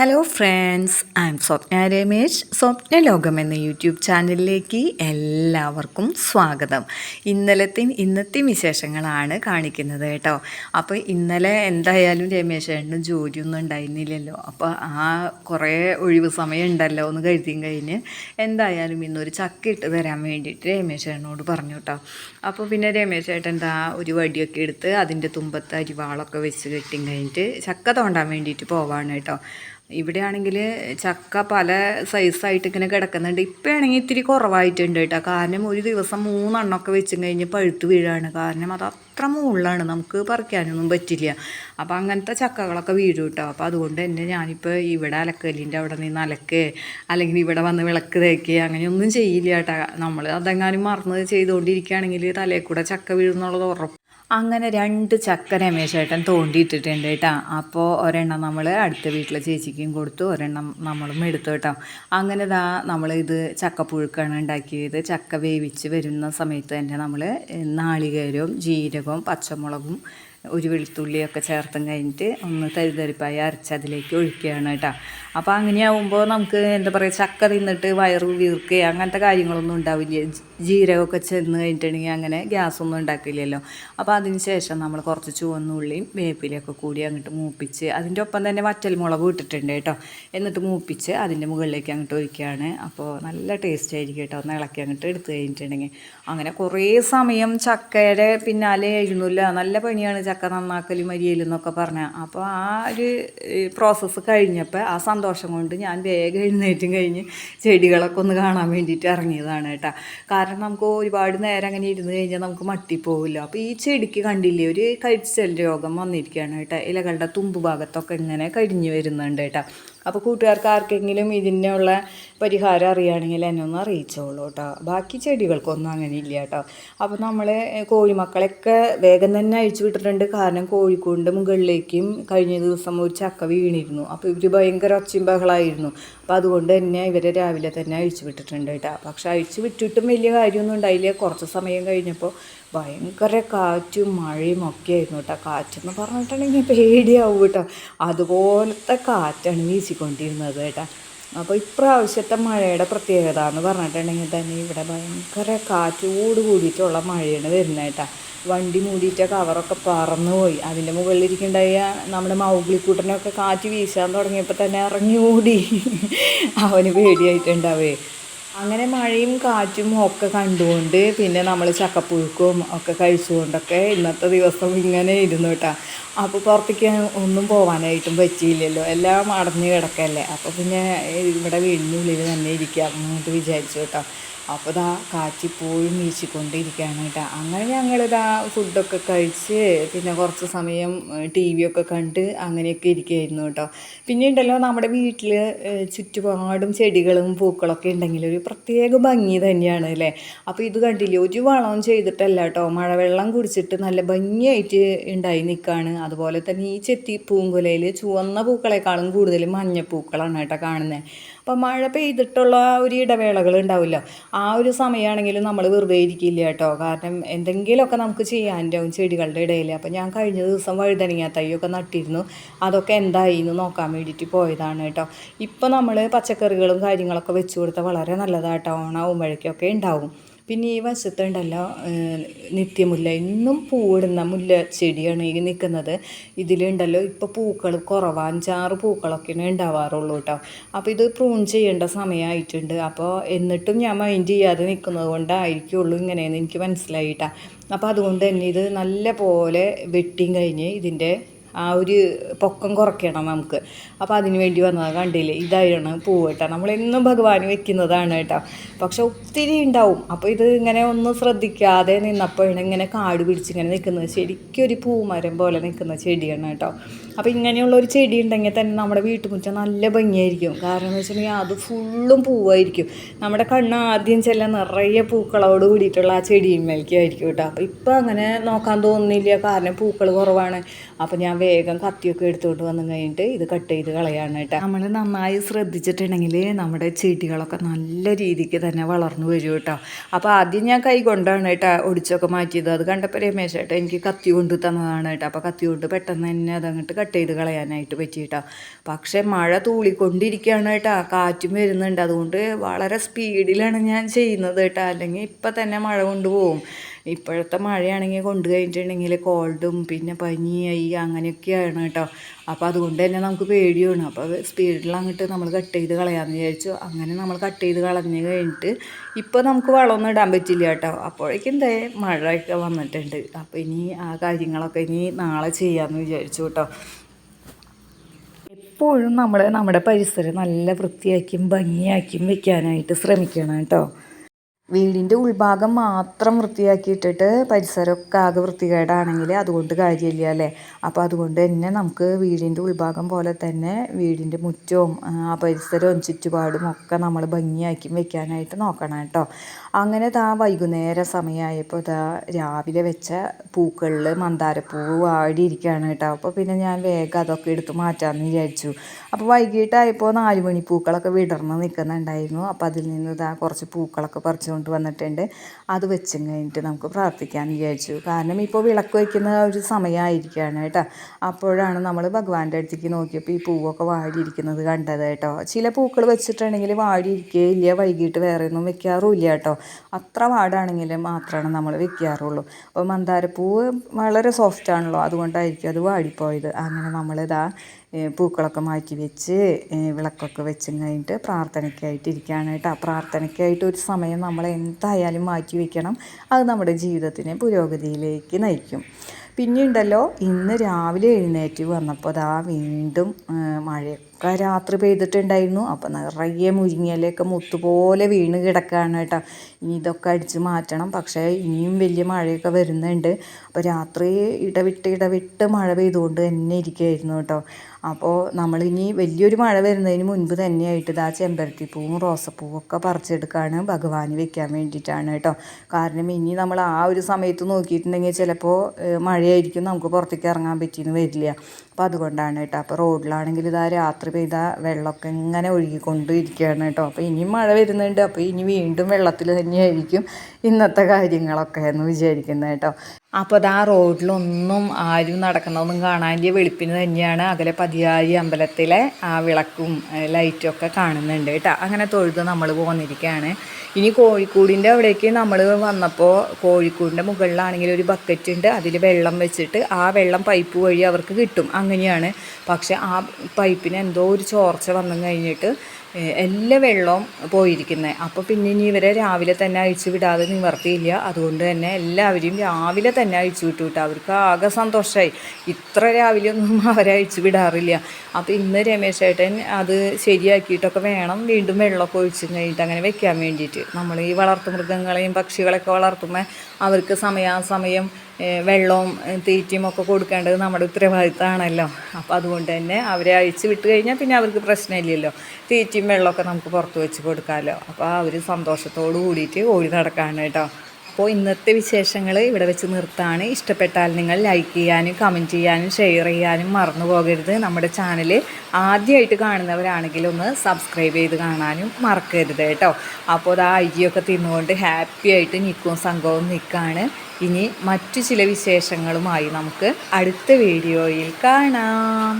Hello friends I'm Swapna Ramesh Swapna Lokam എന്ന YouTube ചാനലിലേക്ക് എല്ലാവർക്കും സ്വാഗതം. ഇന്നലത്തെ ഇന്നത്തെ വിശേഷങ്ങളാണ് കാണിക്കുന്നത് കേട്ടോ. അപ്പോൾ ഇന്നലെ എന്തായാലും രമേശ് ഏട്ടന് ജോലിയൊന്നും ഉണ്ടായിരുന്നില്ലല്ലോ. അപ്പോൾ ആ കുറേ ഒഴിവ് സമയം ഉണ്ടല്ലോ എന്ന് കരുതിയും കഴിഞ്ഞ്. എന്തായാലും ഇന്നൊരു ചക്ക ഇട്ട് തരാൻ വേണ്ടിയിട്ട് രമേശ് ഏട്ടനോട് പറഞ്ഞു കേട്ടോ. അപ്പോൾ പിന്നെ രമേശ് ഏട്ടൻ എന്താ ഒരു വടിയൊക്കെ എടുത്ത് അതിന്റെ തുമ്പത്ത് അരിവാളൊക്കെ വെച്ച് കെട്ടിയും കഴിഞ്ഞിട്ട് ചക്ക തോണ്ടാൻ വേണ്ടിയിട്ട് പോവാണ് കേട്ടോ. ഇവിടെയാണെങ്കിൽ ചക്ക പല സൈസായിട്ട് ഇങ്ങനെ കിടക്കുന്നുണ്ട്. ഇപ്പം ആണെങ്കിൽ ഇത്തിരി കുറവായിട്ടുണ്ട് കേട്ടോ. കാരണം ഒരു ദിവസം മൂന്നെണ്ണമൊക്കെ വെച്ചും കഴിഞ്ഞ് പഴുത്ത് വീഴാണ്. കാരണം അത് അത്ര മുകളിലാണ്. നമുക്ക് പറിക്കാനൊന്നും പറ്റില്ല. അപ്പോൾ അങ്ങനത്തെ ചക്കകളൊക്കെ വീഴും കേട്ടോ. അപ്പോൾ അതുകൊണ്ട് തന്നെ ഞാനിപ്പോൾ ഇവിടെ അലക്കലിന്റെ അവിടെ നിന്ന് അലക്ക് അല്ലെങ്കിൽ ഇവിടെ വന്ന് വിളക്ക് തേക്കുക അങ്ങനെയൊന്നും ചെയ്യില്ല കേട്ടോ. നമ്മൾ അതെങ്ങാനും മറന്ന് ചെയ്തുകൊണ്ടിരിക്കുകയാണെങ്കിൽ തലയിൽ കൂടെ ചക്ക വീഴുന്നുള്ളത് ഉറപ്പ്. അങ്ങനെ രണ്ട് ചക്ക രമേശേട്ടൻ തോണ്ടിയിട്ടിട്ടുണ്ട് കേട്ടോ. അപ്പോൾ ഒരെണ്ണം നമ്മൾ അടുത്ത വീട്ടിലെ ചേച്ചിക്കും കൊടുത്തു ഒരെണ്ണം നമ്മളും എടുത്തു കേട്ടോ. അങ്ങനെ ഇതാ നമ്മൾ ഇത് ചക്കപ്പുഴുക്കാണ് ഉണ്ടാക്കിയത്. ചക്ക വേവിച്ച് വരുന്ന സമയത്ത് തന്നെ നമ്മൾ നാളികേരവും ജീരകവും പച്ചമുളകും ഒരു വെളുത്തുള്ളിയൊക്കെ ചേർത്തും കഴിഞ്ഞിട്ട് ഒന്ന് തരിതരിപ്പായി അരച്ച് അതിലേക്ക് ഒഴിക്കുകയാണ് കേട്ടോ. അപ്പോൾ അങ്ങനെയാവുമ്പോൾ നമുക്ക് എന്താ പറയുക ചക്ക തിന്നിട്ട് വയറ് വീർക്കുക അങ്ങനത്തെ കാര്യങ്ങളൊന്നും ഉണ്ടാവില്ല. ജീരകമൊക്കെ ചെന്ന് കഴിഞ്ഞിട്ടുണ്ടെങ്കിൽ അങ്ങനെ ഗ്യാസൊന്നും ഉണ്ടാക്കില്ലല്ലോ. അപ്പോൾ അതിന് ശേഷം നമ്മൾ കുറച്ച് ചുവന്നുള്ളിയും വേപ്പിലയൊക്കെ കൂടി അങ്ങോട്ട് മൂപ്പിച്ച് അതിന്റെ ഒപ്പം തന്നെ വറ്റൽമുളക് ഇട്ടിട്ടുണ്ട് കേട്ടോ. എന്നിട്ട് മൂപ്പിച്ച് അതിന്റെ മുകളിലേക്ക് അങ്ങോട്ട് ഒഴിക്കുകയാണ്. അപ്പോൾ നല്ല ടേസ്റ്റ് ആയിരിക്കും കേട്ടോ. ഒന്ന് ഇളക്കി അങ്ങോട്ട് എടുത്ത് കഴിഞ്ഞിട്ടുണ്ടെങ്കിൽ. അങ്ങനെ കുറേ സമയം ചക്കയുടെ പിന്നാലെ എഴുന്നില്ല നല്ല പണിയാണ് ചക്ക നന്നാക്കലും മരിയലും എന്നൊക്കെ പറഞ്ഞ. അപ്പോൾ ആ ഒരു പ്രോസസ്സ് കഴിഞ്ഞപ്പോൾ ആ സന്തോഷം കൊണ്ട് ഞാൻ വേഗം എഴുന്നേറ്റും കഴിഞ്ഞ് ചെടികളൊക്കെ ഒന്ന് കാണാൻ വേണ്ടിയിട്ട് ഇറങ്ങിയതാണ് കേട്ടോ. കാരണം നമുക്ക് ഒരുപാട് നേരം അങ്ങനെ ഇരുന്ന് കഴിഞ്ഞാൽ നമുക്ക് മട്ടിപ്പോവില്ല അപ്പോൾ ഈ ചെടിക്ക് കണ്ടില്ലേ ഒരു കരിച്ചൽ രോഗം വന്നിരിക്കുകയാണ് കേട്ടോ. ഇലകളുടെ തുമ്പ് ഭാഗത്തൊക്കെ ഇങ്ങനെ കരിഞ്ഞു വരുന്നുണ്ട് കേട്ടോ. അപ്പോൾ കൂട്ടുകാർക്ക് ആർക്കെങ്കിലും ഇതിനുള്ള പരിഹാരം അറിയുകയാണെങ്കിൽ എന്നെ ഒന്ന് അറിയിച്ചോളൂ കേട്ടോ. ബാക്കി ചെടികൾക്കൊന്നും അങ്ങനെ ഇല്ല കേട്ടോ അപ്പോൾ നമ്മൾ കോഴിമക്കളെയൊക്കെ വേഗം തന്നെ അഴിച്ചു വിട്ടിട്ടുണ്ട്. കാരണം കോഴിക്കൂടിന്റെ മുകളിലേക്കും കഴിഞ്ഞ ദിവസം ഒരു ചക്ക വീണിരുന്നു. അപ്പോൾ ഇവർ ഭയങ്കര ഒച്ചയും ബഹളമായിരുന്നു അപ്പോൾ അതുകൊണ്ട് തന്നെ ഇവരെ രാവിലെ തന്നെ അഴിച്ചു വിട്ടിട്ടുണ്ട് കേട്ടോ. പക്ഷെ അഴിച്ചു വിട്ടിട്ടും വലിയ കാര്യമൊന്നും ഉണ്ടായില്ല. കുറച്ച് സമയം കഴിഞ്ഞപ്പോൾ ഭയങ്കര കാറ്റും മഴയും ഒക്കെ ആയിരുന്നു കേട്ടോ. കാറ്റെന്ന് പറഞ്ഞിട്ടുണ്ടെങ്കിൽ പേടിയാവും കേട്ടോ. അതുപോലത്തെ കാറ്റാണ് വീശിക്കൊണ്ടിരുന്നത് കേട്ടോ. അപ്പോൾ ഇപ്രാവശ്യത്തെ മഴയുടെ പ്രത്യേകത എന്ന് പറഞ്ഞിട്ടുണ്ടെങ്കിൽ തന്നെ ഇവിടെ ഭയങ്കര കാറ്റോട് കൂടിയിട്ടുള്ള മഴയാണ് വരുന്നത് കേട്ടോ. വണ്ടി മൂടിയിട്ട് കവറൊക്കെ പറന്നുപോയി. അതിന്റെ മുകളിലിരിക്കുന്നുണ്ടായ നമ്മുടെ മൗഗ്ലിക്കൂട്ടനൊക്കെ കാറ്റ് വീശാൻ തുടങ്ങിയപ്പോൾ തന്നെ ഇറങ്ങി ഓടി. അവന് പേടിയായിട്ടുണ്ടാവേ. അങ്ങനെ മഴയും കാറ്റും ഒക്കെ കണ്ടുകൊണ്ട് പിന്നെ നമ്മൾ ചക്കപ്പുഴുക്കും ഒക്കെ കഴിച്ചുകൊണ്ടൊക്കെ ഇന്നത്തെ ദിവസം ഇങ്ങനെ ഇരുന്നു കേട്ടോ. അപ്പോൾ പുറത്തേക്ക് ഒന്നും പോകാനായിട്ടും പറ്റിയില്ലല്ലോ. എല്ലാം അടഞ്ഞു കിടക്കല്ലേ. അപ്പോൾ പിന്നെ ഇവിടെ വീടിനുള്ളിൽ തന്നെ ഇരിക്കാം. എന്നിട്ട് വിചാരിച്ചു കേട്ടോ. അപ്പോൾ ഇതാ കാറ്റിപ്പോഴും വീശിക്കൊണ്ടിരിക്കുകയാണ് കേട്ടോ. അങ്ങനെ ഞങ്ങളിതാ ഫുഡൊക്കെ കഴിച്ച് പിന്നെ കുറച്ച് സമയം ടി വി ഒക്കെ കണ്ട് അങ്ങനെയൊക്കെ ഇരിക്കുകയായിരുന്നു കേട്ടോ. പിന്നെ ഉണ്ടല്ലോ നമ്മുടെ വീട്ടിൽ ചുറ്റുപാടും ചെടികളും പൂക്കളൊക്കെ ഉണ്ടെങ്കിൽ ഒരു പ്രത്യേക ഭംഗി തന്നെയാണ് അല്ലേ? അപ്പോൾ ഇത് കണ്ടില്ലേ ഒരു വളവും ചെയ്തിട്ടല്ല കേട്ടോ. മഴവെള്ളം കുടിച്ചിട്ട് നല്ല ഭംഗിയായിട്ട് ഉണ്ടായി നിൽക്കുകയാണ് അതുപോലെ തന്നെ ഈ ചെത്തി പൂങ്കുലയിൽ ചുവന്ന പൂക്കളെക്കാളും കൂടുതൽ മഞ്ഞപ്പൂക്കളാണ് കേട്ടോ കാണുന്നത് അപ്പോൾ മഴ പെയ്തിട്ടുള്ള ഒരു ഇടവേളകൾ ഉണ്ടാവില്ല. ആ ഒരു സമയമാണെങ്കിലും നമ്മൾ വെറുതെ ഇരിക്കില്ല കേട്ടോ. കാരണം എന്തെങ്കിലുമൊക്കെ നമുക്ക് ചെയ്യാനുണ്ടാവും ചെടികളുടെ ഇടയിൽ. അപ്പോൾ ഞാൻ കഴിഞ്ഞ ദിവസം വഴുതനങ്ങ തൈയൊക്കെ നട്ടിരുന്നു. അതൊക്കെ എന്തായി എന്ന് നോക്കാൻ വേണ്ടിയിട്ട് പോയതാണ് കേട്ടോ. ഇപ്പോൾ നമ്മൾ പച്ചക്കറികളും കാര്യങ്ങളൊക്കെ വെച്ച് കൊടുത്താൽ വളരെ നല്ലതാട്ടോ. ഓണാവുമ്പോഴേക്കൊക്കെ ഉണ്ടാവും. പിന്നെ ഈ വശത്തുണ്ടല്ലോ നിത്യമുല്ല. ഇന്നും പൂവിടുന്ന മുല്ല ചെടിയാണ് ഈ നിൽക്കുന്നത് ഇതിലുണ്ടല്ലോ ഇപ്പോൾ പൂക്കൾ കുറവാണ് അഞ്ചാറ് പൂക്കളൊക്കെയാണ് ഉണ്ടാവാറുള്ളൂ കേട്ടോ അപ്പോൾ ഇത് പ്രൂൺ ചെയ്യേണ്ട സമയമായിട്ടുണ്ട് അപ്പോൾ എന്നിട്ടും ഞാൻ മൈൻഡ് ചെയ്യാതെ നിൽക്കുന്നത് കൊണ്ടായിരിക്കുള്ളൂ ഇങ്ങനെയെന്ന് എനിക്ക് മനസ്സിലായിട്ടാണ് അപ്പോൾ അതുകൊണ്ട് തന്നെ ഇത് നല്ല പോലെ വെട്ടിയും കഴിഞ്ഞ് ഇതിന്റെ ആ ഒരു പൊക്കം കുറയ്ക്കണം നമുക്ക്. അപ്പോൾ അതിന് വേണ്ടി വന്നത് കണ്ടില്ലേ? ഇതായിരുന്നു പൂവ് കേട്ടോ. നമ്മളെന്നും ഭഗവാൻ വെക്കുന്നതാണ് കേട്ടോ. പക്ഷെ ഒത്തിരി ഉണ്ടാവും. അപ്പോൾ ഇത് ഇങ്ങനെ ഒന്നും ശ്രദ്ധിക്കാതെ നിന്നപ്പോഴാണ് ഇങ്ങനെ കാട് പിടിച്ചിങ്ങനെ നിൽക്കുന്നത്. ശരിക്കും ഒരു പൂമരം പോലെ നിൽക്കുന്ന ചെടിയാണ് കേട്ടോ. അപ്പോൾ ഇങ്ങനെയുള്ള ഒരു ചെടി ഉണ്ടെങ്കിൽ തന്നെ നമ്മുടെ വീട്ടുമുറ്റം നല്ല ഭംഗിയായിരിക്കും. കാരണം എന്ന് വെച്ചിട്ടുണ്ടെങ്കിൽ അത് ഫുള്ളും പൂവായിരിക്കും. നമ്മുടെ കണ്ണ് ആദ്യം ചില നിറയെ പൂക്കളോട് കൂടിയിട്ടുള്ള ആ ചെടിയിന്മേലേക്കായിരിക്കും കേട്ടോ. അപ്പോൾ ഇപ്പം അങ്ങനെ നോക്കാൻ തോന്നുന്നില്ല. കാരണം പൂക്കൾ കുറവാണ്. അപ്പോൾ ഞാൻ വേഗം കത്തിയൊക്കെ എടുത്തുകൊണ്ട് വന്നു കഴിഞ്ഞിട്ട് ഇത് കട്ട് ചെയ്ത് കളയാണ് കേട്ടോ. നമ്മൾ നന്നായി ശ്രദ്ധിച്ചിട്ടുണ്ടെങ്കിൽ നമ്മുടെ ചെടികളൊക്കെ നല്ല രീതിക്ക് തന്നെ വളർന്നു വരും കേട്ടോ. അപ്പോൾ ആദ്യം ഞാൻ കൈ കൊണ്ടാണ് കേട്ടോ ഒടിച്ചൊക്കെ മാറ്റിയത്. അത് കണ്ടപ്പോൾ രമേശ് ചേട്ടാ എനിക്ക് കത്തി കൊണ്ട് തന്നതാണ് കേട്ടോ. അപ്പോൾ കത്തി കൊണ്ട് പെട്ടെന്ന് തന്നെ അതങ്ങോട്ട് കട്ട് കട്ട് ചെയ്ത് കളയാനായിട്ട് പറ്റിയിട്ടാ. പക്ഷേ മഴ തൂളിക്കൊണ്ടിരിക്കുകയാണ് കേട്ടോ. കാറ്റും വരുന്നുണ്ട്. അതുകൊണ്ട് വളരെ സ്പീഡിലാണ് ഞാൻ ചെയ്യുന്നത് കേട്ടോ. അല്ലെങ്കിൽ ഇപ്പം തന്നെ മഴ കൊണ്ടുപോകും. ഇപ്പോഴത്തെ മഴയാണെങ്കിൽ കൊണ്ടു കഴിഞ്ഞിട്ടുണ്ടെങ്കിൽ കോൾഡും പിന്നെ പനിയായി അങ്ങനെയൊക്കെയാണ് കേട്ടോ. അപ്പോൾ അതുകൊണ്ട് തന്നെ നമുക്ക് പേടിയാണ്. അപ്പോൾ സ്പീഡിൽ അങ്ങോട്ട് നമ്മൾ കട്ട് ചെയ്ത് കളയാമെന്ന് വിചാരിച്ചു. അങ്ങനെ നമ്മൾ കട്ട് ചെയ്ത് കളഞ്ഞ് കഴിഞ്ഞിട്ട് ഇപ്പോൾ നമുക്ക് വളമൊന്നും ഇടാൻ പറ്റില്ല കേട്ടോ. അപ്പോഴേക്കും ദേ മഴയൊക്കെ വന്നിട്ടുണ്ട്. അപ്പോൾ ഇനി ആ കാര്യങ്ങളൊക്കെ ഇനി നാളെ ചെയ്യാമെന്ന് വിചാരിച്ചു കേട്ടോ. എപ്പോഴും നമ്മൾ നമ്മുടെ പരിസരം നല്ല വൃത്തിയാക്കിയും ഭംഗിയാക്കിയും വെക്കാനായിട്ട് ശ്രമിക്കണം കേട്ടോ. വീടിന്റെ ഉൾഭാഗം മാത്രം വൃത്തിയാക്കിയിട്ടിട്ട് പരിസരമൊക്കെ ആകെ വൃത്തികേടാണെങ്കിൽ അതുകൊണ്ട് കാര്യമില്ല അല്ലേ? അപ്പോൾ അതുകൊണ്ട് തന്നെ നമുക്ക് വീടിന്റെ ഉൾഭാഗം പോലെ തന്നെ വീടിന്റെ മുറ്റവും ആ പരിസരവും ചുറ്റുപാടും ഒക്കെ നമ്മൾ ഭംഗിയാക്കി വെക്കാനായിട്ട് നോക്കണം കേട്ടോ. അങ്ങനെ താ വൈകുന്നേര സമയമായപ്പോൾ ഇതാ രാവിലെ വെച്ച പൂക്കളിൽ മന്ദാരപ്പൂവ് വാടിയിരിക്കുകയാണ് കേട്ടോ. അപ്പോൾ പിന്നെ ഞാൻ വേഗം അതൊക്കെ എടുത്ത് മാറ്റാമെന്ന് വിചാരിച്ചു. അപ്പോൾ വൈകിട്ടായപ്പോൾ നാലുമണി പൂക്കളൊക്കെ വിടർന്ന് നിൽക്കുന്നുണ്ടായിരുന്നു അപ്പോൾ അതിൽ നിന്ന് ഇതാ കുറച്ച് പൂക്കളൊക്കെ പറിച്ചുകൊണ്ട് വന്നിട്ടുണ്ട് അത് വെച്ചും കഴിഞ്ഞിട്ട് നമുക്ക് പ്രാർത്ഥിക്കാൻ വിചാരിച്ചു. കാരണം ഇപ്പോൾ വിളക്ക് വയ്ക്കുന്ന ഒരു സമയമായിരിക്കുകയാണ് കേട്ടോ. അപ്പോഴാണ് നമ്മൾ ഭഗവാന്റെ അടുത്തേക്ക് നോക്കിയപ്പോൾ ഈ പൂവൊക്കെ വാടിയിരിക്കുന്നത് കണ്ടത് കേട്ടോ. ചില പൂക്കൾ വെച്ചിട്ടുണ്ടെങ്കിൽ വാടിയിരിക്കുകയില്ല വൈകിട്ട് വേറെ ഒന്നും വെക്കാറുമില്ല കേട്ടോ. അത്ര വാടാണെങ്കിൽ മാത്രമാണ് നമ്മൾ വെക്കാറുള്ളൂ. അപ്പോൾ മന്ദാരപ്പൂവ് വളരെ സോഫ്റ്റ് ആണല്ലോ അതുകൊണ്ടായിരിക്കും അത് വാടിപ്പോയത്. അങ്ങനെ നമ്മളിതാ പൂക്കളൊക്കെ മാറ്റി വെച്ച് വിളക്കൊക്കെ വെച്ചും കഴിഞ്ഞിട്ട് പ്രാർത്ഥനയ്ക്കായിട്ട് ഇരിക്കുകയാണ് കേട്ടോ. പ്രാർത്ഥനയ്ക്കായിട്ട് ഒരു സമയം നമ്മൾ എന്തായാലും മാറ്റി വെക്കണം. അത് നമ്മുടെ ജീവിതത്തിനെ പുരോഗതിയിലേക്ക് നയിക്കും. പിന്നെ ഉണ്ടല്ലോ ഇന്ന് രാവിലെ എഴുന്നേറ്റ് വന്നപ്പോൾ അതാ വീണ്ടും മഴയൊക്കെ രാത്രി പെയ്തിട്ടുണ്ടായിരുന്നു. അപ്പം നിറയെ മുരിങ്ങയിലൊക്കെ മുത്തുപോലെ വീണ് കിടക്കുകയാണ് കേട്ടോ. ഇനി ഇതൊക്കെ അടിച്ച് മാറ്റണം. പക്ഷേ ഇനിയും വലിയ മഴയൊക്കെ വരുന്നുണ്ട്. അപ്പോൾ രാത്രി ഇടവിട്ട് ഇടവിട്ട് മഴ പെയ്തുകൊണ്ട് തന്നെ ഇരിക്കുകയായിരുന്നു കേട്ടോ. അപ്പോൾ നമ്മളിനി വലിയൊരു മഴ വരുന്നതിന് മുൻപ് തന്നെയായിട്ട് ഇതാ ചെമ്പരത്തിപ്പൂവും റോസപ്പൂവും ഒക്കെ പറിച്ചെടുക്കുകയാണ് ഭഗവാന് വെക്കാൻ വേണ്ടിയിട്ടാണ് കേട്ടോ. കാരണം ഇനി നമ്മൾ ആ ഒരു സമയത്ത് നോക്കിയിട്ടുണ്ടെങ്കിൽ ചിലപ്പോൾ മഴയായിരിക്കും നമുക്ക് പുറത്തേക്ക് ഇറങ്ങാൻ പറ്റിയെന്ന് വരില്ല. അപ്പോൾ അതുകൊണ്ടാണ് കേട്ടോ. അപ്പോൾ റോഡിലാണെങ്കിൽ ഇതാ രാത്രി പെയ്ത വെള്ളമൊക്കെ ഇങ്ങനെ ഒഴുകിക്കൊണ്ടിരിക്കുകയാണ് കേട്ടോ. അപ്പോൾ ഇനിയും മഴ വരുന്നുണ്ട്. അപ്പോൾ ഇനി വീണ്ടും വെള്ളത്തിൽ തന്നെയായിരിക്കും ഇന്നത്തെ കാര്യങ്ങളൊക്കെ എന്ന് വിചാരിക്കുന്നത് കേട്ടോ. അപ്പോൾ അത് ആ റോഡിലൊന്നും ആരും നടക്കുന്നതൊന്നും കാണാന്റെ വെളുപ്പിന് തന്നെയാണ് അകലെ പതിയാരി അമ്പലത്തിലെ ആ വിളക്കും ലൈറ്റും ഒക്കെ കാണുന്നുണ്ട് കേട്ടോ. അങ്ങനെ തൊഴുത് നമ്മൾ പോന്നിരിക്കുകയാണ് ഇനി കോഴിക്കൂടിന്റെ അവിടേക്ക് നമ്മൾ വന്നപ്പോൾ കോഴിക്കൂടിന്റെ മുകളിലാണെങ്കിൽ ഒരു ബക്കറ്റ് ഉണ്ട്. അതിൽ വെള്ളം വെച്ചിട്ട് ആ വെള്ളം പൈപ്പ് വഴി അവർക്ക് കിട്ടും. അങ്ങനെയാണ്. പക്ഷെ ആ പൈപ്പിന് എന്തോ ഒരു ചോർച്ച വന്നു കഴിഞ്ഞിട്ട് എല്ലാ വെള്ളവും പോയിരിക്കുന്നത് അപ്പോൾ പിന്നെ ഇനി ഇവരെ രാവിലെ തന്നെ അഴിച്ചു വിടാതെ നിവർത്തിയില്ല. അതുകൊണ്ട് തന്നെ എല്ലാവരെയും രാവിലെ തന്നെ അഴിച്ചു വിട്ടു വിട്ടു അവർക്ക് ആകെ സന്തോഷമായി ഇത്ര രാവിലെ ഒന്നും അവരെ അഴിച്ചു വിടാറില്ല. അപ്പോൾ ഇന്ന് രമേശേട്ടൻ അത് ശരിയാക്കിയിട്ടൊക്കെ വേണം വീണ്ടും വെള്ളമൊക്കെ ഒഴിച്ചു കഴിഞ്ഞിട്ട് അങ്ങനെ വെക്കാൻ വേണ്ടിയിട്ട്. നമ്മൾ ഈ വളർത്തു വളർത്തുമൃഗങ്ങളെയും പക്ഷികളെയൊക്കെ വളർത്തുമ്പോൾ അവർക്ക് സമയാസമയം വെള്ളവും തീറ്റയും ഒക്കെ കൊടുക്കേണ്ടത് നമ്മുടെ ഉത്തരവാദിത്തമാണല്ലോ. അപ്പോൾ അതുകൊണ്ട് തന്നെ അവരെ അഴിച്ച് വിട്ട് കഴിഞ്ഞാൽ പിന്നെ അവർക്ക് പ്രശ്നമില്ലല്ലോ. തീറ്റയും വെള്ളമൊക്കെ നമുക്ക് പുറത്ത് വെച്ച് കൊടുക്കാമല്ലോ അപ്പോൾ അവർ സന്തോഷത്തോടു കൂടിയിട്ട് ഓടി നടക്കാണ് കേട്ടോ അപ്പോൾ ഇന്നത്തെ വിശേഷങ്ങൾ ഇവിടെ വെച്ച് നിർത്താണ്. ഇഷ്ടപ്പെട്ടാൽ നിങ്ങൾ ലൈക്ക് ചെയ്യാനും കമന്റ് ചെയ്യാനും ഷെയർ ചെയ്യാനും മറന്നു പോകരുത്. നമ്മുടെ ചാനൽ ആദ്യമായിട്ട് കാണുന്നവരാണെങ്കിൽ ഒന്ന് സബ്സ്ക്രൈബ് ചെയ്ത് കാണാനും മറക്കരുത് കേട്ടോ. അപ്പോൾ അത് ആ അരിയൊക്കെ തിന്നുകൊണ്ട് ഹാപ്പി ആയിട്ട് നിൽക്കും സംഘവും നിൽക്കുകയാണ് ഇനി മറ്റു ചില വിശേഷങ്ങളുമായി നമുക്ക് അടുത്ത വീഡിയോയിൽ കാണാം.